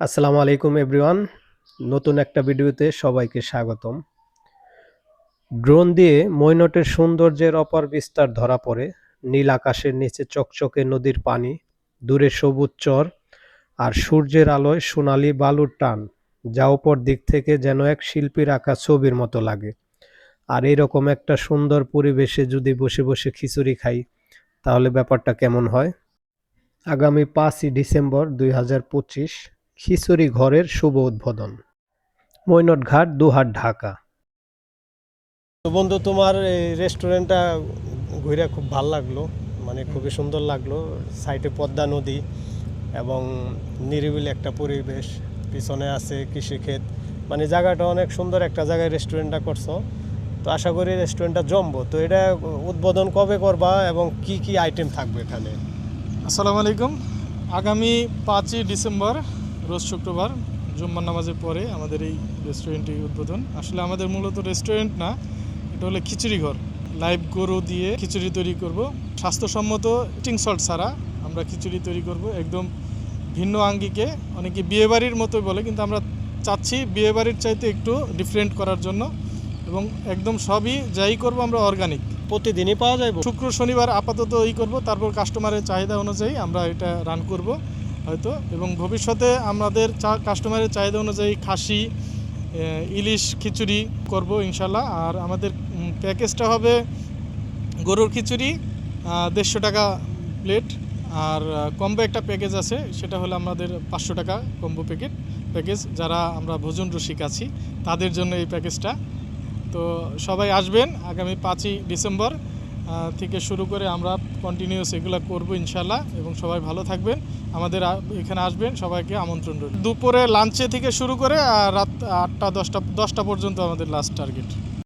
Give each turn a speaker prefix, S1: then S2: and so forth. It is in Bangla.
S1: আসসালামু আলাইকুম এভরিওয়ান নতুন একটা ভিডিওতে সবাইকে স্বাগতম। ড্রোন দিয়ে মৈনটের সৌন্দর্যের অপার বিস্তার ধরা পড়ে। নীল আকাশের নিচে চকচকে নদীর পানি, দূরে সবুজ চর, আর সূর্যের আলোয় সোনালি বালুর টান, যা ওপর দিক থেকে যেন এক শিল্পীর আঁকা ছবির মতো লাগে। আর এরকম একটা সুন্দর পরিবেশে যদি বসে বসে খিচুড়ি খাই, তাহলে ব্যাপারটা কেমন হয়? আগামী পাঁচই ডিসেম্বর দুই হাজার পঁচিশ খিচুড়ি ঘরের শুভ উদ্বোধন। মৈনট ঘাট দুহাট ঢাকা। তো বন্ধু তোমার এই রেস্টুরেন্টটা ঘুরে খুব ভালো লাগল মানে খুবই সুন্দর লাগল। সাইডে পদ্মা নদী এবং নিরিবিলি একটা পরিবেশ পিছনে আছে কৃষিক্ষেত। মানে জায়গাটা অনেক সুন্দর একটা জায়গায় রেস্টুরেন্টটা করছ। তো আশা করি রেস্টুরেন্টটা জমবো। তো এটা উদ্বোধন কবে করবা এবং কি কি আইটেম থাকবে এখানে?
S2: আসসালামু আলাইকুম। আগামী পাঁচই ডিসেম্বর রোজ শুক্রবার জুম্মার নামাজের পরে আমাদের এই রেস্টুরেন্টটি উদ্বোধন। আসলে আমাদের মূলত রেস্টুরেন্ট না এটা হলো খিচুড়ি ঘর। লাইভ গরু দিয়ে খিচুড়ি তৈরি করব। স্বাস্থ্যসম্মত টিং সল্ট ছাড়া আমরা খিচুড়ি তৈরি করব। একদম ভিন্ন আঙ্গিকে অনেকে বিয়েবাড়ির মতোই বলে কিন্তু আমরা চাচ্ছি বিয়েবাড়ির চাইতে একটু ডিফারেন্ট করার জন্য। এবং একদম সবই যাই করব আমরা অর্গানিক
S1: প্রতিদিনই পাওয়া যায়
S2: শুক্র শনিবার আপাতত ই করব তারপর কাস্টমারের চাহিদা অনুযায়ী আমরা এটা রান করব। হয়তো। এবং ভবিষ্যতে আমাদের চা কাস্টমারের চাহিদা অনুযায়ী খাসি ইলিশ খিচুড়ি করব ইনশাল্লাহ। আর আমাদের প্যাকেজটা হবে গরুর খিচুড়ি দেড়শো টাকা প্লেট আর কম্বো একটা প্যাকেজ আছে, সেটা হলো আমাদের পাঁচশো টাকা কম্বো প্যাকেট প্যাকেজ যারা আমরা ভোজন রসিক আছি, তাদের জন্য এই প্যাকেজটা তো সবাই আসবেন আগামী পাঁচই ডিসেম্বর। থেকে শুরু করে আমরা কন্টিনিউস এগুলো করব ইনশাল্লাহ এবং সবাই ভালো থাকবেন। আমাদের এখানে আসবেন, সবাইকে আমন্ত্রণ রইল। দুপুরে লাঞ্চে থেকে শুরু করে রাত আটটা, দশটা দশটা পর্যন্ত আমাদের লাস্ট টার্গেট